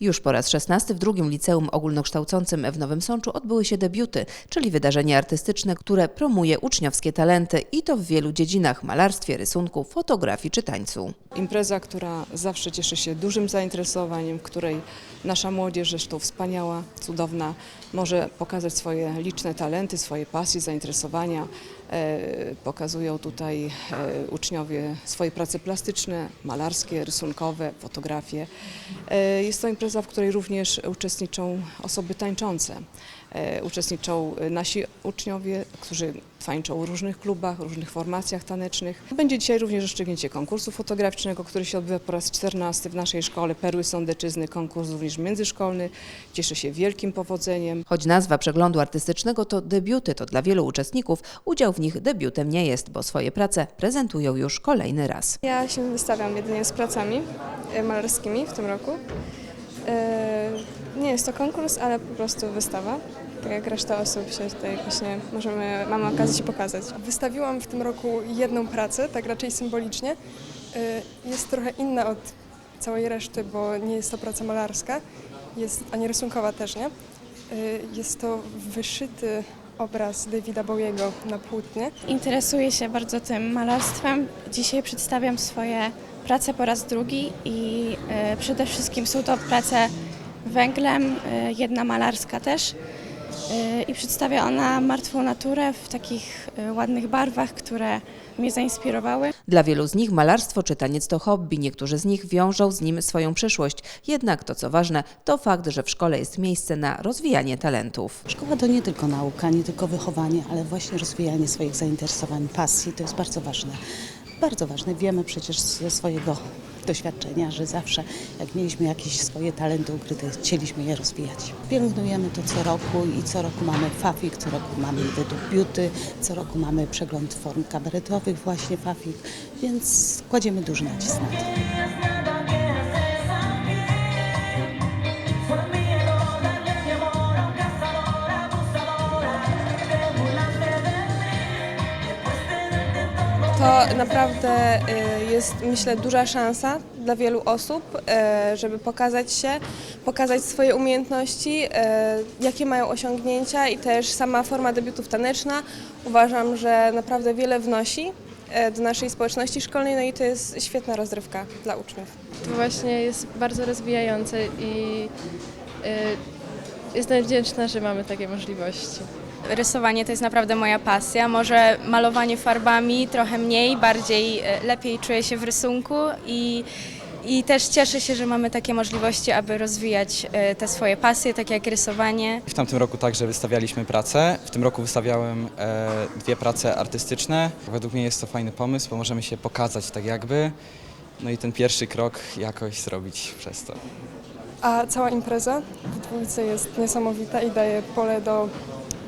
Już po raz 16 w drugim liceum ogólnokształcącym w Nowym Sączu odbyły się debiuty, czyli wydarzenie artystyczne, które promuje uczniowskie talenty i to w wielu dziedzinach malarstwie, rysunku, fotografii czy tańcu. Impreza, która zawsze cieszy się dużym zainteresowaniem, której nasza młodzież, zresztą wspaniała, cudowna, może pokazać swoje liczne talenty, swoje pasje, zainteresowania. E, Pokazują tutaj e, uczniowie swoje prace plastyczne, malarskie, rysunkowe, fotografie. E, Jest to impreza, w której również uczestniczą osoby tańczące. E, Uczestniczą nasi uczniowie, którzy tańczą w różnych klubach, różnych formacjach tanecznych. Będzie dzisiaj również rozstrzygnięcie konkursu fotograficznego, który się odbywa po raz 14 w naszej szkole Perły Sądeczyzny. Konkurs również międzyszkolny. Cieszy się wielkim powodzeniem. Choć nazwa przeglądu artystycznego to debiuty, to dla wielu uczestników udział w nich debiutem nie jest, bo swoje prace prezentują już kolejny raz. Ja się wystawiam jedynie z pracami e, malarskimi w tym roku. Nie jest to konkurs, ale po prostu wystawa. Tak jak reszta osób się tutaj właśnie możemy, mamy okazję się pokazać. Wystawiłam w tym roku jedną pracę, tak raczej symbolicznie. Y, Jest trochę inna od całej reszty, bo nie jest to praca malarska, jest, ani rysunkowa też nie. Y, Jest to wyszyty obraz Davida Bowiego na płótnie. Interesuję się bardzo tym malarstwem. Dzisiaj przedstawiam swoje prace po raz drugi i e, przede wszystkim są to prace węglem, e, jedna malarska też. E, I przedstawia ona martwą naturę w takich e, ładnych barwach, które mnie zainspirowały. Dla wielu z nich malarstwo czy taniec to hobby, niektórzy z nich wiążą z nim swoją przyszłość. Jednak to co ważne, to fakt, że w szkole jest miejsce na rozwijanie talentów. Szkoła to nie tylko nauka, nie tylko wychowanie, ale właśnie rozwijanie swoich zainteresowań, pasji. To jest bardzo ważne. Bardzo ważne. Wiemy przecież ze swojego doświadczenia, że zawsze jak mieliśmy jakieś swoje talenty ukryte, chcieliśmy je rozwijać. Pielęgnujemy to co roku i co roku mamy Fafik, co roku mamy debiuty, co roku mamy przegląd form kabaretowych właśnie Fafik, więc kładziemy duży nacisk na to. To naprawdę y, jest, myślę, duża szansa dla wielu osób, y, żeby pokazać się, pokazać swoje umiejętności, y, jakie mają osiągnięcia i też sama forma debiutów taneczna uważam, że naprawdę wiele wnosi do naszej społeczności szkolnej, no i to jest świetna rozrywka dla uczniów. To właśnie jest bardzo rozwijające i jestem wdzięczna, że mamy takie możliwości. Rysowanie to jest naprawdę moja pasja. Może malowanie farbami trochę mniej, bardziej e, lepiej czuję się w rysunku i, i też cieszę się, że mamy takie możliwości, aby rozwijać e, te swoje pasje, tak jak rysowanie. W tamtym roku także wystawialiśmy pracę. W tym roku wystawiałem e, dwie prace artystyczne. Według mnie jest to fajny pomysł, bo możemy się pokazać tak jakby. No i ten pierwszy krok jakoś zrobić przez to. A cała impreza w dwójce jest niesamowita i daje pole do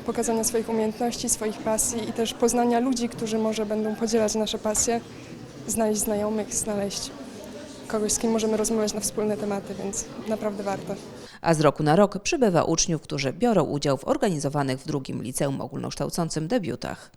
pokazania swoich umiejętności, swoich pasji i też poznania ludzi, którzy może będą podzielać nasze pasje, znaleźć znajomych, znaleźć kogoś, z kim możemy rozmawiać na wspólne tematy, więc naprawdę warto. A z roku na rok przybywa uczniów, którzy biorą udział w organizowanych w drugim liceum ogólnokształcącym debiutach.